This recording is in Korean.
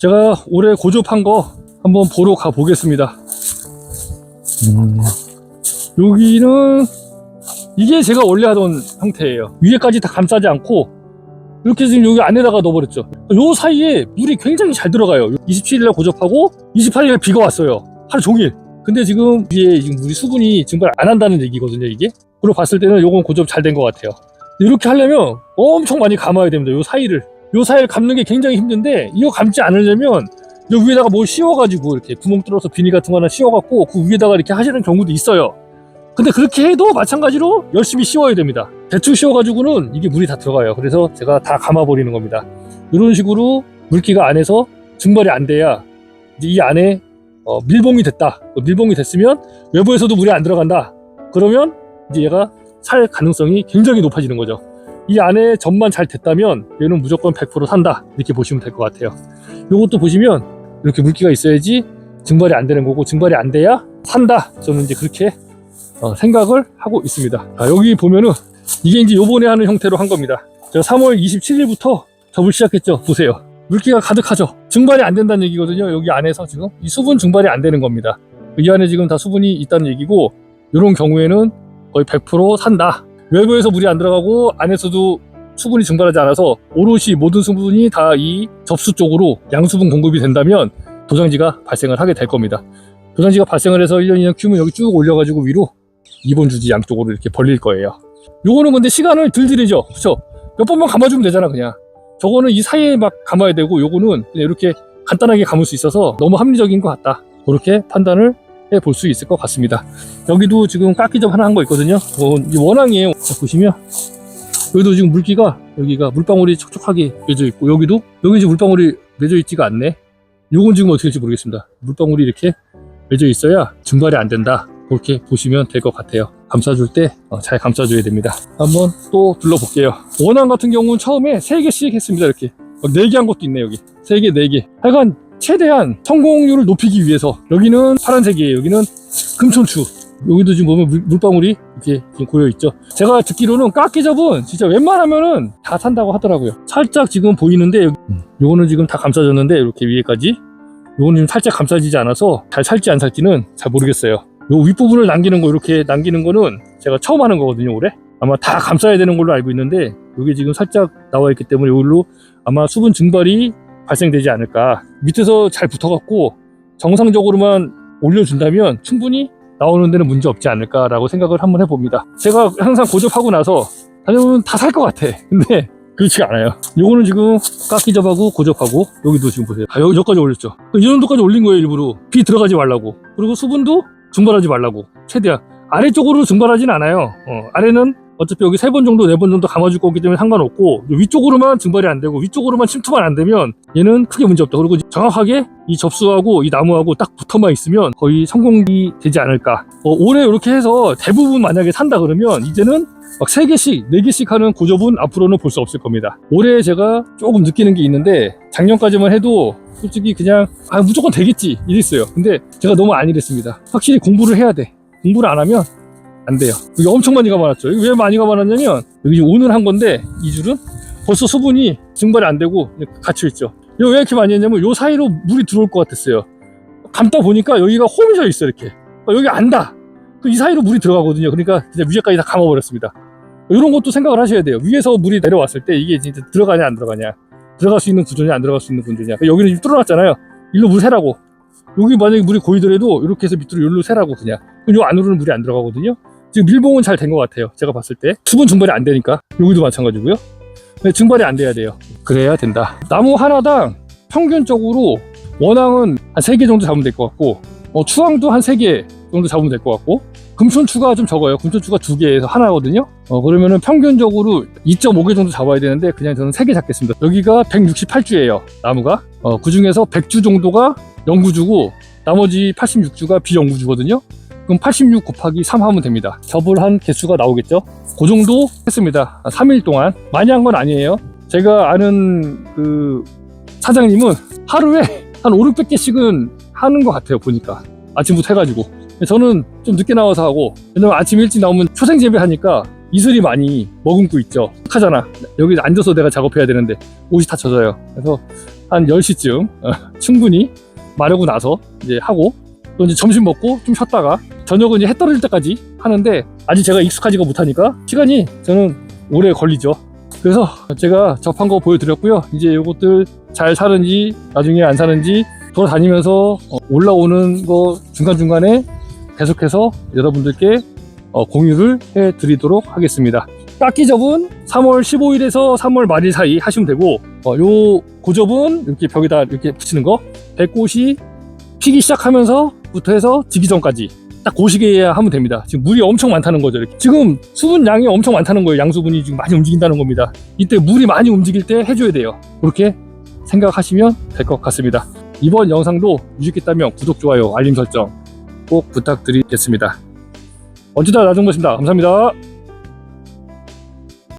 제가 올해 고접한 거 한번 보러 가 보겠습니다. 음, 여기는 이게 제가 원래 하던 형태예요. 위에까지 다 감싸지 않고 이렇게 지금 여기 안에다가 넣어버렸죠. 요 사이에 물이 굉장히 잘 들어가요. 27일날 고접하고 28일날 비가 왔어요. 하루 종일. 근데 지금 위에 지금 물이 수분이 증발 안 한다는 얘기거든요, 이게. 그리고 봤을 때는 요건 고접 잘 된 것 같아요. 이렇게 하려면 엄청 많이 감아야 됩니다. 요 사이를. 요 사이를 감는 게 굉장히 힘든데 이거 감지 않으려면 요 위에다가 뭘 씌워가지고 이렇게 구멍 뚫어서 비닐 같은 거 하나 씌워갖고 그 위에다가 이렇게 하시는 경우도 있어요. 근데 그렇게 해도 마찬가지로 열심히 씌워야 됩니다. 대충 씌워가지고는 이게 물이 다 들어가요. 그래서 제가 다 감아버리는 겁니다. 이런 식으로 물기가 안에서 증발이 안 돼야 이 안에 어, 밀봉이 됐다. 밀봉이 됐으면 외부에서도 물이 안 들어간다. 그러면 이제 얘가 살 가능성이 굉장히 높아지는 거죠. 이 안에 점만 잘 됐다면 얘는 무조건 100% 산다. 이렇게 보시면 될 것 같아요. 이것도 보시면 이렇게 물기가 있어야지 증발이 안 되는 거고 증발이 안 돼야 산다. 저는 이제 그렇게 어, 생각을 하고 있습니다. 자, 여기 보면은 이게 이제 요번에 하는 형태로 한 겁니다. 제가 3월 27일부터 접을 시작했죠. 보세요. 물기가 가득하죠. 증발이 안 된다는 얘기거든요. 여기 안에서 지금 이 수분 증발이 안 되는 겁니다. 이 안에 지금 다 수분이 있다는 얘기고 이런 경우에는 거의 100% 산다. 외부에서 물이 안 들어가고 안에서도 수분이 증발하지 않아서 오롯이 모든 수분이 다 이 접수 쪽으로 양수분 공급이 된다면 도장지가 발생을 하게 될 겁니다. 도장지가 발생을 해서 1년 2년 키우면 여기 쭉 올려가지고 위로 2번 주지 양쪽으로 이렇게 벌릴 거예요. 요거는 근데 시간을 들 들이죠. 그쵸? 몇 번만 감아주면 되잖아, 그냥. 저거는 이 사이에 막 감아야 되고, 요거는 이렇게 간단하게 감을 수 있어서 너무 합리적인 것 같다. 그렇게 판단을 해 볼 수 있을 것 같습니다. 여기도 지금 깎기점 하나 한 거 있거든요. 어, 이 원앙이에요. 자, 보시면. 여기도 지금 물기가, 여기가 물방울이 촉촉하게 맺어 있고, 여기도, 여기 지금 물방울이 맺어 있지가 않네. 요건 지금 어떻게 될지 모르겠습니다. 물방울이 이렇게 맺어 있어야 증발이 안 된다. 그렇게 보시면 될 것 같아요. 감싸줄 때 잘 감싸줘야 됩니다. 한번 또 둘러볼게요. 원앙 같은 경우는 처음에 3개씩 했습니다. 이렇게 4개 한 것도 있네 여기. 3개, 4개. 하여간 최대한 성공률을 높이기 위해서 여기는 파란색이에요. 여기는 금촌추. 여기도 지금 보면 물, 물방울이 이렇게 지금 고여 있죠. 제가 듣기로는 깎기접은 진짜 웬만하면은 다 산다고 하더라고요. 살짝 지금 보이는데 여기- 요거는 지금 다 감싸졌는데 이렇게 위에까지 요거는 지금 살짝 감싸지지 않아서 잘 살지 안 살지는 잘 모르겠어요. 요 윗부분을 남기는 거 이렇게 남기는 거는 제가 처음 하는 거거든요 올해 아마 다 감싸야 되는 걸로 알고 있는데 이게 지금 살짝 나와 있기 때문에 이걸로 아마 수분 증발이 발생되지 않을까. 밑에서 잘 붙어갖고 정상적으로만 올려준다면 충분히 나오는 데는 문제 없지 않을까라고 생각을 한번 해봅니다. 제가 항상 고접하고 나서 다녀보면 다 살 것 같아. 근데 그렇지 않아요. 요거는 지금 깎기접하고 고접하고 여기도 지금 보세요. 아, 여기 저까지 올렸죠. 이 정도까지 올린 거예요 일부러. 비 들어가지 말라고. 그리고 수분도 증발하지 말라고. 최대한. 아래쪽으로 증발하진 않아요. 어, 아래는 어차피 여기 세 번 정도 네 번 정도 감아줄 거기 때문에 상관없고 위쪽으로만 증발이 안 되고 위쪽으로만 침투만 안 되면 얘는 크게 문제 없다 그리고 정확하게 이 접수하고 이 나무하고 딱 붙어만 있으면 거의 성공이 되지 않을까 어, 올해 이렇게 해서 대부분 만약에 산다 그러면 이제는 막 세개씩네개씩 하는 고접은 앞으로는 볼 수 없을 겁니다. 올해 제가 조금 느끼는 게 있는데 작년까지만 해도 솔직히 그냥 아 무조건 되겠지 이랬어요. 근데 제가 너무 안 이랬습니다. 확실히 공부를 해야 돼. 공부를 안 하면 안 돼요. 여기 엄청 많이 감아놨죠. 여기 왜 많이 감아놨냐면 여기 오늘 한 건데 이 줄은 벌써 수분이 증발이 안 되고 갇혀 있죠. 이거 왜 이렇게 많이 했냐면 요 사이로 물이 들어올 것 같았어요. 감다 보니까 여기가 홈이 져 있어 이렇게. 어, 여기 안다. 그이 사이로 물이 들어가거든요. 그러니까 진짜 위에까지 다 감아버렸습니다. 이런 것도 생각을 하셔야 돼요. 위에서 물이 내려왔을 때 이게 진짜 들어가냐 안 들어가냐. 들어갈 수 있는 구조냐 안 들어갈 수 있는 구조냐. 그러니까 여기는 지금 뚫어놨잖아요. 일로 물 새라고. 여기 만약에 물이 고이더라도 이렇게 해서 밑으로 일로 새라고 그냥. 그럼 요 안으로는 물이 안 들어가거든요. 지금 밀봉은 잘 된 것 같아요. 제가 봤을 때. 수분 증발이 안 되니까. 여기도 마찬가지고요. 네, 증발이 안 돼야 돼요. 그래야 된다. 나무 하나당 평균적으로 원앙은 한 3개 정도 잡으면 될 것 같고 어, 추앙도 한 3개 정도 잡으면 될 것 같고 금촌추가 좀 적어요. 금촌추가 2개에서 하나거든요. 어, 그러면은 평균적으로 2.5개 정도 잡아야 되는데 그냥 저는 3개 잡겠습니다. 여기가 168주예요. 나무가. 어, 그 중에서 100주 정도가 영구주고 나머지 86주가 비영구주거든요. 그럼 86 곱하기 3 하면 됩니다. 접을 한 개수가 나오겠죠? 그 정도 했습니다. 3일 동안. 많이 한 건 아니에요. 제가 아는 그 사장님은 하루에 한 5, 600개씩은 하는 것 같아요. 보니까. 아침부터 해가지고. 저는 좀 늦게 나와서 하고, 왜냐면 아침 일찍 나오면 초생 재배 하니까 이슬이 많이 머금고 있죠. 하잖아. 여기 앉아서 내가 작업해야 되는데 옷이 다 젖어요. 그래서 한 10시쯤 어, 충분히 마르고 나서 이제 하고 또 이제 점심 먹고 좀 쉬었다가 저녁은 이제 해 떨어질 때까지 하는데 아직 제가 익숙하지가 못하니까 시간이 저는 오래 걸리죠. 그래서 제가 접한 거 보여드렸고요. 이제 이것들 잘 사는지 나중에 안 사는지 돌아다니면서 어, 올라오는 거 중간중간에 계속해서 여러분들께 어, 공유를 해드리도록 하겠습니다. 깎기 접은 3월 15일에서 3월 말일 사이 하시면 되고 어, 요 고접은 이렇게 벽에다 이렇게 붙이는 거 배꽃이 피기 시작하면서부터 해서 지기 전까지 딱그 시기에 하면 됩니다. 지금 물이 엄청 많다는 거죠. 이렇게. 지금 수분 양이 엄청 많다는 거예요. 양수분이 지금 많이 움직인다는 겁니다. 이때 물이 많이 움직일 때 해줘야 돼요. 그렇게 생각하시면 될 것 같습니다. 이번 영상도 유익했다면 구독, 좋아요, 알림 설정 꼭 부탁드리겠습니다. 언제나 나중보십니다 감사합니다.